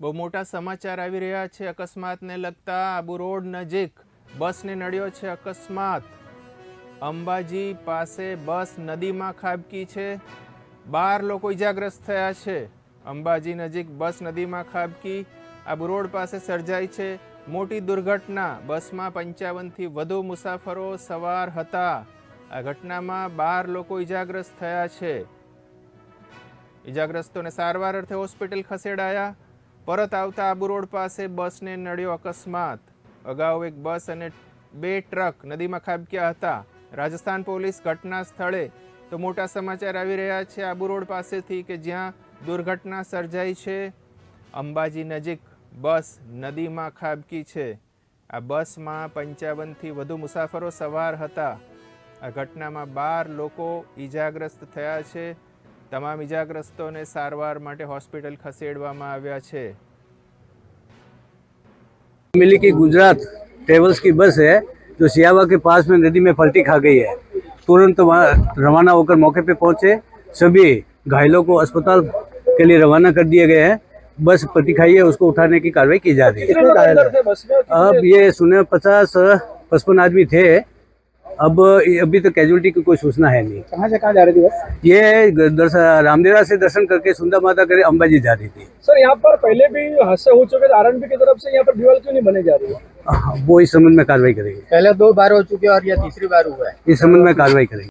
બહુ મોટા સમાચાર આવી રહ્યા છે અકસ્માતને લગતા. આબુ રોડ નજીક બસને નડ્યો છે અકસ્માત. અંબાજી પાસે બસ નદીમાં ખાબકી છે. બાર લોકો ઇજાગ્રસ્ત થયા છે. અંબાજી નજીક બસ નદીમાં ખાબકી. આબુ રોડ પાસે સર્જાઈ છે. મોટી દુર્ઘટના. બસમાં પંચાવનથી વધુ મુસાફરો સવાર હતા. આ ઘટનામાં બાર લોકો ઇજાગ્રસ્ત થયા છે. ઇજાગ્રસ્તોને સારવાર અર્થે હોસ્પિટલ ખસેડાયા. પરત આવતા આબુ રોડ પાસે બસને નડ્યો અકસ્માત. અગાઉ એક બસ અને બે ટ્રક નદીમાં ખાબક્યા હતા. રાજસ્થાન પોલીસ ઘટના સ્થળે તો મોટા સમાચાર આવી રહ્યા છે આબુ રોડ પાસેથી કે જ્યાં દુર્ઘટના સર્જાઈ છે. અંબાજી નજીક બસ નદીમાં ખાબકી છે. આ બસમાં પંચાવનથી વધુ મુસાફરો સવાર હતા. આ ઘટનામાં બાર લોકો ઈજાગ્રસ્ત થયા છે. તમામ ઈજાગ્રસ્તોને સારવાર માટે હોસ્પિટલ ખસેડવામાં આવ્યા છે मिली की गुजरात ट्रेवल्स की बस है जो सियावा के पास में नदी में पलटी खा गई है तुरंत वहाँ रवाना होकर मौके पे पहुंचे सभी घायलों को अस्पताल के लिए रवाना कर दिए गए हैं बस पलटी खाई है उसको उठाने की कार्रवाई की जा रही है अब ये सुने पचास पचपन आदमी थे अब अभी तो कैजुअलिटी की कोई सूचना है नहीं। कहाँ से कहाँ जा रही थी बस? ये दर्शन रामदेवरा से दर्शन करके सुंदर माता करे अंबाजी जा रही थी। सर यहाँ पर पहले भी हादसे हो चुके थे आरएनबी की तरफ़ से यहाँ पर दीवार क्यों नहीं बने जा रही है? हाँ, वो इस संबंध में कार्रवाई करेगी। पहले दो बार हो चुके और यह तीसरी बार हुआ है। इस संबंध में कार्रवाई करेगी।